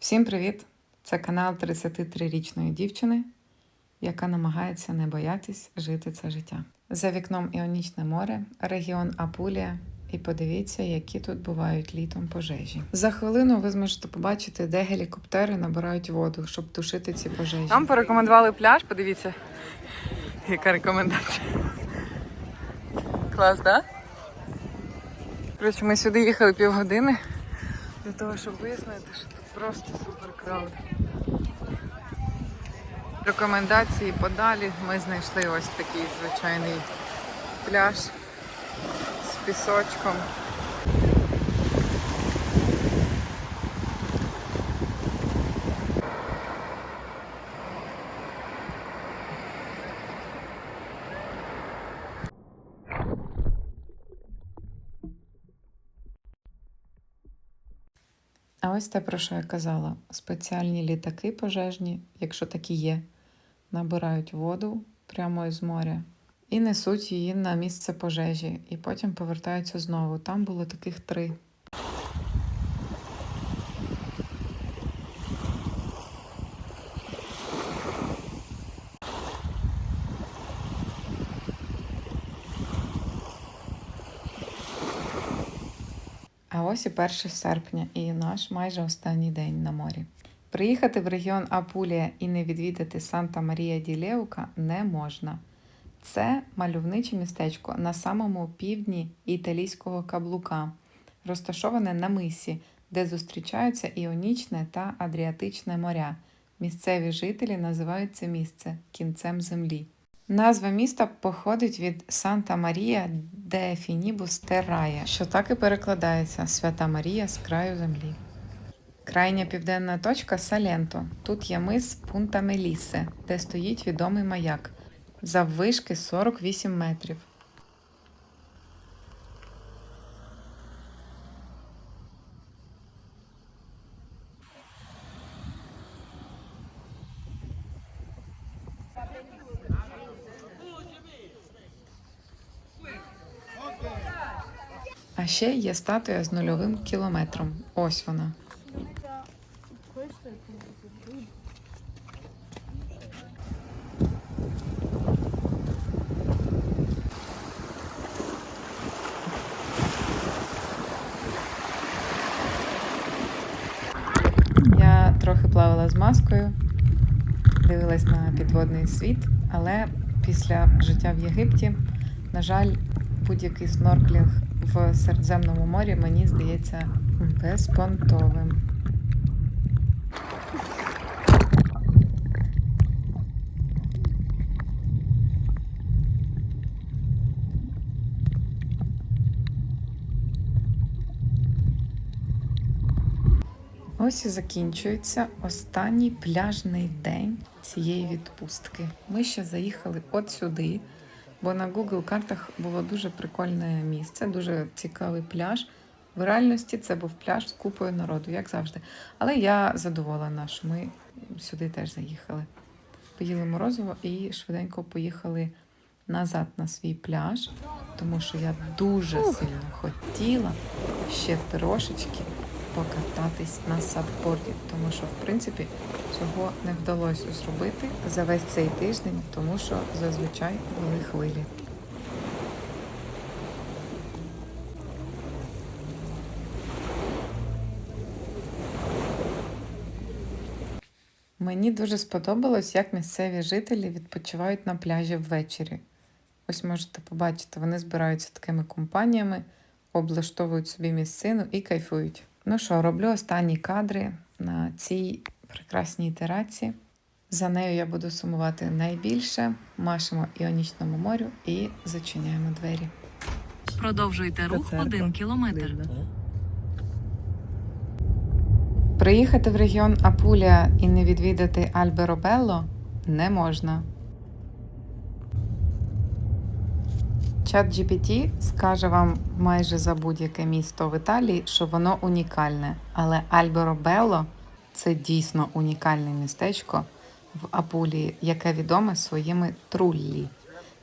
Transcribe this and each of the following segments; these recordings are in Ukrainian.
Всім привіт! Це канал 33-річної дівчини, яка намагається не боятись жити це життя. За вікном Іонічне море, регіон Апулія. І подивіться, які тут бувають літом пожежі. За хвилину ви зможете побачити, де гелікоптери набирають воду, щоб тушити ці пожежі. Нам порекомендували пляж. Подивіться, яка рекомендація. Клас, так? Коротше, ми сюди їхали півгодини для того, щоб вияснити, що тут просто супер крали. Рекомендації подалі ми знайшли ось такий звичайний пляж з пісочком. А ось те, про що я казала: спеціальні літаки пожежні, якщо такі є, набирають воду прямо із моря і несуть її на місце пожежі, і потім повертаються знову. Там було таких три. Ось і 1 серпня, і наш майже останній день на морі. Приїхати в регіон Апулія і не відвідати Санта Марія ді Леука не можна. Це мальовниче містечко на самому півдні італійського каблука, розташоване на мисі, де зустрічаються Іонічне та Адріатичне моря. Місцеві жителі називають це місце кінцем землі. Назва міста походить від Санта Марія де Фінібус що так і перекладається Свята Марія з краю землі. Крайня південна точка Саленто. Тут є мис Пунта Мелісе, де стоїть відомий маяк заввишки 48 метрів. А ще є статуя з нульовим кілометром. Ось вона. Я трохи плавала з маскою, дивилась на підводний світ, але після життя в Єгипті, на жаль, будь-який снорклінг в Середземному морі мені здається безпонтовим. Ось і закінчується останній пляжний день цієї відпустки. Ми ще заїхали от сюди, бо на Google картах було дуже прикольне місце, дуже цікавий пляж. В реальності це був пляж з купою народу, як завжди. Але я задоволена, що ми сюди теж заїхали. Поїли морозиво і швиденько поїхали назад на свій пляж, тому що я дуже сильно хотіла ще трошечки покататись на садборді, тому що, в принципі, цього не вдалося зробити за весь цей тиждень, тому що зазвичай були хвилі. Мені дуже сподобалось, як місцеві жителі відпочивають на пляжі ввечері. Ось можете побачити, вони збираються такими компаніями, облаштовують собі місцину і кайфують. Ну що, роблю останні кадри на цій прекрасній терасі. За нею я буду сумувати найбільше. Машемо Іонічному морю і зачиняємо двері. Продовжуйте рух один кілометр. Приїхати в регіон Апулія і не відвідати Альберобелло не можна. Чат GPT скаже вам майже за будь-яке місто в Італії, що воно унікальне. Але Альберобелло це дійсно унікальне містечко в Апулії, яке відоме своїми труллі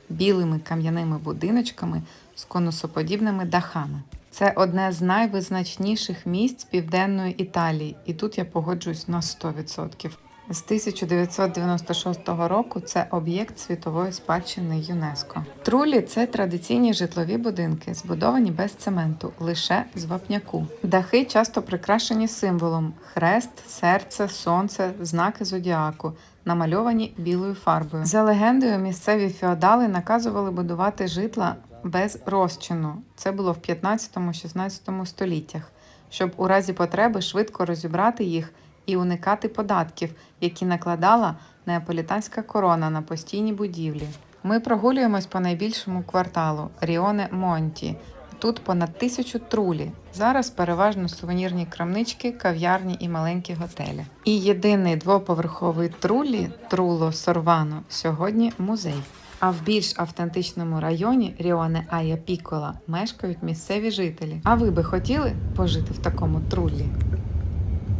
білими кам'яними будиночками з конусоподібними дахами. Це одне з найвизначніших місць південної Італії, і тут я погоджуюсь на 100%. З 1996 року це об'єкт світової спадщини ЮНЕСКО. Трулі це традиційні житлові будинки, збудовані без цементу, лише з вапняку. Дахи часто прикрашені символом: хрест, серце, сонце, знаки зодіаку, намальовані білою фарбою. За легендою, місцеві феодали наказували будувати житла без розчину. Це було в 15-16 століттях, щоб у разі потреби швидко розібрати їх і уникати податків, які накладала неаполітанська корона на постійні будівлі. Ми прогулюємось по найбільшому кварталу Ріоне Монті. Тут понад тисячу трулі. Зараз переважно сувенірні крамнички, кав'ярні і маленькі готелі. І єдиний двоповерховий трулі Труло Сорвано сьогодні музей. А в більш автентичному районі Ріоне Ая Пікола мешкають місцеві жителі. А ви би хотіли пожити в такому трулі?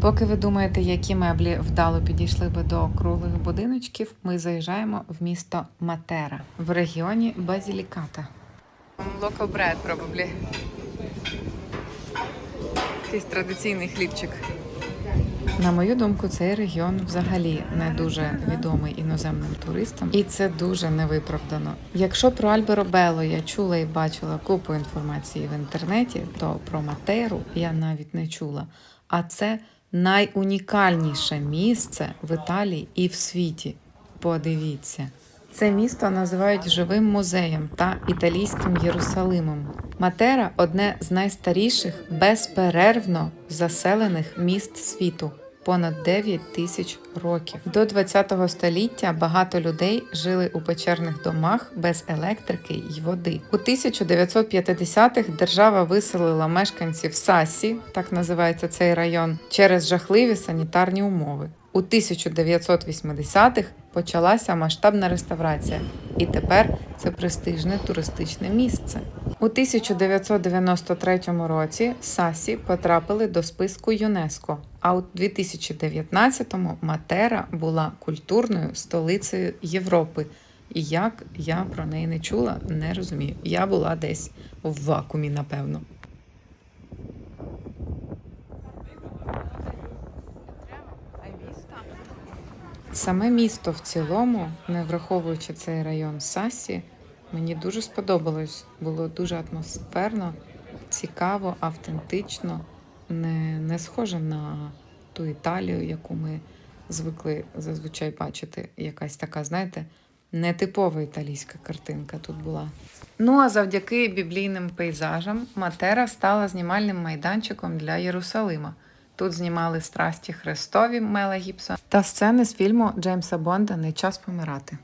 Поки ви думаєте, які меблі вдало підійшли би до круглих будиночків, ми заїжджаємо в місто Матера в регіоні Базіліката. Local bread, probably. Якийсь традиційний хлібчик. На мою думку, цей регіон взагалі не дуже відомий іноземним туристам, і це дуже невиправдано. Якщо про Альберо Бело я чула і бачила купу інформації в інтернеті, то про Матеру я навіть не чула. А це найунікальніше місце в Італії і в світі. Подивіться. Це місто називають живим музеєм та італійським Єрусалимом. Матера одне з найстаріших безперервно заселених міст світу. Понад 9 тисяч років. До 20 століття багато людей жили у печерних домах без електрики й води. У 1950-х держава виселила мешканців Сасі, так називається цей район, через жахливі санітарні умови. У 1980-х почалася масштабна реставрація, і тепер це престижне туристичне місце. У 1993 році Сасі потрапили до списку ЮНЕСКО, а у 2019-му Матера була культурною столицею Європи. І як я про неї не чула, не розумію. Я була десь в вакуумі, напевно. Саме місто в цілому, не враховуючи цей район Сасі, мені дуже сподобалось. Було дуже атмосферно, цікаво, автентично, не, не схоже на ту Італію, яку ми звикли зазвичай бачити. Якась така, знаєте, нетипова італійська картинка тут була. Ну а завдяки біблійним пейзажам Матера стала знімальним майданчиком для Єрусалима. Тут знімали страсті Христові Мела Гіпса та сцени з фільму Джеймса Бонда Не час помирати.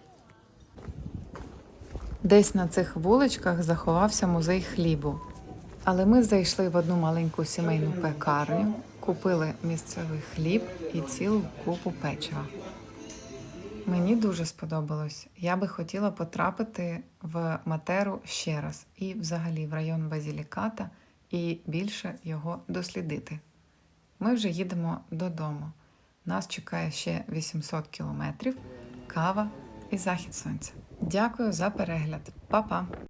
Десь на цих вуличках заховався музей хлібу. Але ми зайшли в одну маленьку сімейну пекарню, купили місцевий хліб і цілу купу печива. Мені дуже сподобалось. Я би хотіла потрапити в Матеру ще раз і взагалі в район Базіліката і більше його дослідити. Ми вже їдемо додому. Нас чекає ще 800 кілометрів, кава і захід сонця. Дякую за перегляд. Па-па!